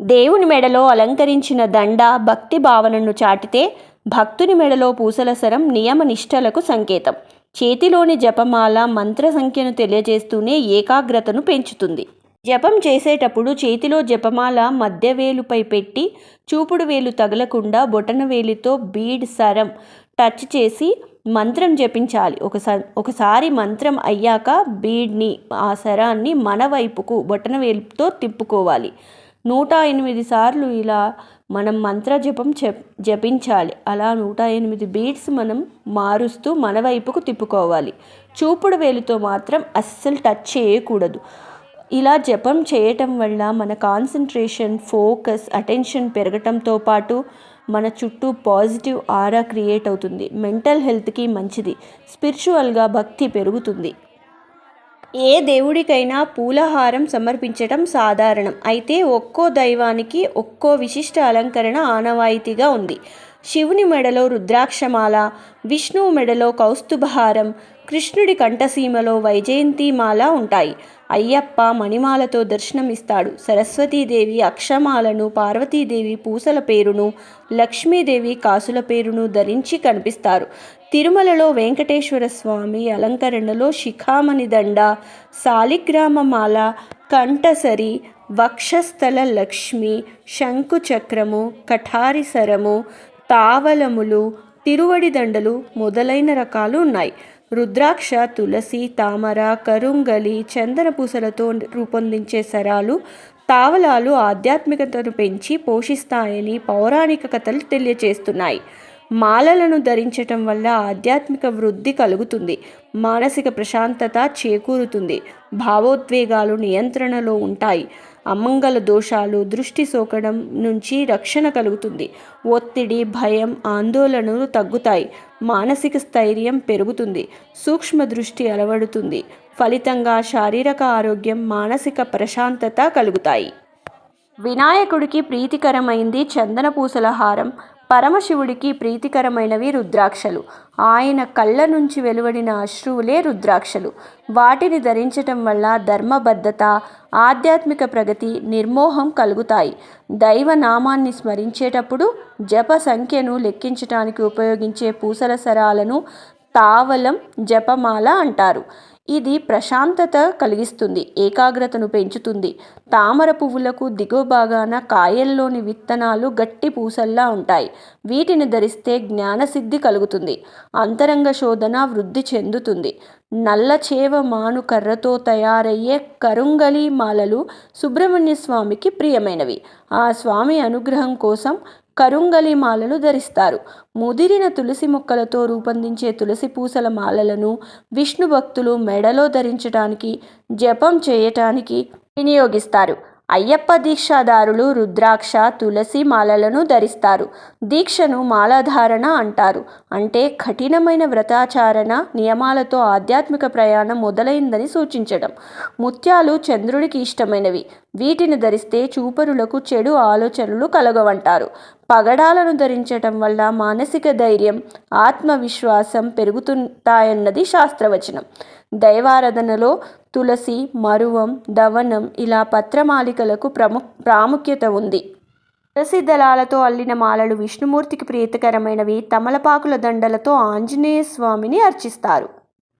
దేవుని మెడలో అలంకరించిన దండ భక్తి భావనను చాటితే భక్తుని మెడలో పూసల సరం నియమ నిష్టలకు సంకేతం. చేతిలోని జపమాల మంత్ర సంఖ్యను తెలియజేస్తూనే ఏకాగ్రతను పెంచుతుంది. జపం చేసేటప్పుడు చేతిలో జపమాల మధ్య వేలుపై పెట్టి చూపుడు వేలు తగలకుండా బొటన వేలితో బీడ్ సరం టచ్ చేసి మంత్రం జపించాలి. ఒకసారి ఒకసారి మంత్రం అయ్యాక బీడ్ని ఆ సరాన్ని మన వైపుకు బొటన వేలుతో తిప్పుకోవాలి. నూట ఎనిమిది సార్లు ఇలా మనం మంత్ర జపం జప్ జపించాలి. అలా నూట ఎనిమిది బీట్స్ మనం మారుస్తూ మన వైపుకు తిప్పుకోవాలి. చూపుడు వేలుతో మాత్రం అస్సలు టచ్ చేయకూడదు. ఇలా జపం చేయటం వల్ల మన కాన్సన్ట్రేషన్ ఫోకస్ అటెన్షన్ పెరగటంతో పాటు మన చుట్టూ పాజిటివ్ ఆరా క్రియేట్ అవుతుంది. మెంటల్ హెల్త్కి మంచిది. స్పిరిచువల్గా భక్తి పెరుగుతుంది. ఏ దేవుడికైనా పూలహారం సమర్పించటం సాధారణం. అయితే ఒక్కో దైవానికి ఒక్కో విశిష్ట అలంకరణ ఆనవాయితీగా ఉంది. శివుని మెడలో రుద్రాక్షమాల విష్ణువు మెడలో కౌస్తుభహారం కృష్ణుడి కంఠసీమలో వైజయంతిమాల ఉంటాయి. అయ్యప్ప మణిమాలతో దర్శనమిస్తాడు. సరస్వతీదేవి అక్షమాలను పార్వతీదేవి పూసల పేరును లక్ష్మీదేవి కాసుల పేరును ధరించి కనిపిస్తారు. తిరుమలలో వెంకటేశ్వర స్వామి అలంకరణలో శిఖామణి దండ శాలిగ్రామమాల కంఠసరి వక్షస్థల లక్ష్మి శంకుచక్రము కఠారిసరము తావలములు తిరువడి దండలు మొదలైన రకాలు ఉన్నాయి. రుద్రాక్ష తులసి తామర కరుంగలి చందన పూసలతో రూపొందించే సరాలు తావలాలు ఆధ్యాత్మికతను పెంచి పోషిస్తాయని పౌరాణిక కథలు తెలియచేస్తున్నాయి. మాలలను ధరించటం వల్ల ఆధ్యాత్మిక వృద్ధి కలుగుతుంది. మానసిక ప్రశాంతత చేకూరుతుంది. భావోద్వేగాలు నియంత్రణలో ఉంటాయి. అమంగళ దోషాలు దృష్టి సోకడం నుంచి రక్షణ కలుగుతుంది. ఒత్తిడి భయం ఆందోళనలు తగ్గుతాయి. మానసిక స్థైర్యం పెరుగుతుంది. సూక్ష్మ దృష్టి అలవడుతుంది. ఫలితంగా శారీరక ఆరోగ్యం మానసిక ప్రశాంతత కలుగుతాయి. వినాయకుడికి ప్రీతికరమైంది చందన పూసల హారం. పరమశివుడికి ప్రీతికరమైనవి రుద్రాక్షలు. ఆయన కళ్ళ నుంచి వెలువడిన అశ్రువులే రుద్రాక్షలు. వాటిని ధరించటం వల్ల ధర్మబద్ధత ఆధ్యాత్మిక ప్రగతి నిర్మోహం కలుగుతాయి. దైవ నామాన్ని స్మరించేటప్పుడు జప సంఖ్యను లెక్కించటానికి ఉపయోగించే పూసల సరాలను తావలం జపమాల అంటారు. ఇది ప్రశాంతత కలిగిస్తుంది ఏకాగ్రతను పెంచుతుంది. తామర పువ్వులకు దిగువ భాగాన కాయల్లోని విత్తనాలు గట్టి పూసల్లా ఉంటాయి. వీటిని ధరిస్తే జ్ఞానసిద్ధి కలుగుతుంది. అంతరంగ శోధన వృద్ధి చెందుతుంది. నల్ల చేవ మాను కర్రతో తయారయ్యే కరుంగలి మాలలు సుబ్రహ్మణ్య స్వామికి ప్రియమైనవి. ఆ స్వామి అనుగ్రహం కోసం కరుంగలి మాలలు ధరిస్తారు. ముదిరిన తులసి మొక్కలతో రూపొందించే తులసి పూసల మాలలను విష్ణు భక్తులు మెడలో ధరించడానికి జపం చేయటానికి వినియోగిస్తారు. అయ్యప్ప దీక్షాదారులు రుద్రాక్ష తులసి మాలలను ధరిస్తారు. దీక్షను మాలాధారణ అంటారు. అంటే కఠినమైన వ్రతాచారణ నియమాలతో ఆధ్యాత్మిక ప్రయాణం మొదలైందని సూచించడం. ముత్యాలు చంద్రుడికి ఇష్టమైనవి. వీటిని ధరిస్తే చూపరులకు చెడు ఆలోచనలు కలగవంటారు. పగడాలను ధరించటం వల్ల మానసిక ధైర్యం ఆత్మవిశ్వాసం పెరుగుతుంటాయన్నది శాస్త్రవచనం. దైవారాధనలో తులసి మరువం దవనం ఇలా పత్రమాలికలకు ప్రము ప్రాముఖ్యత ఉంది. తులసి దళాలతో అల్లిన మాలలు విష్ణుమూర్తికి ప్రీతికరమైనవి. తమలపాకుల దండలతో ఆంజనేయ స్వామిని అర్చిస్తారు.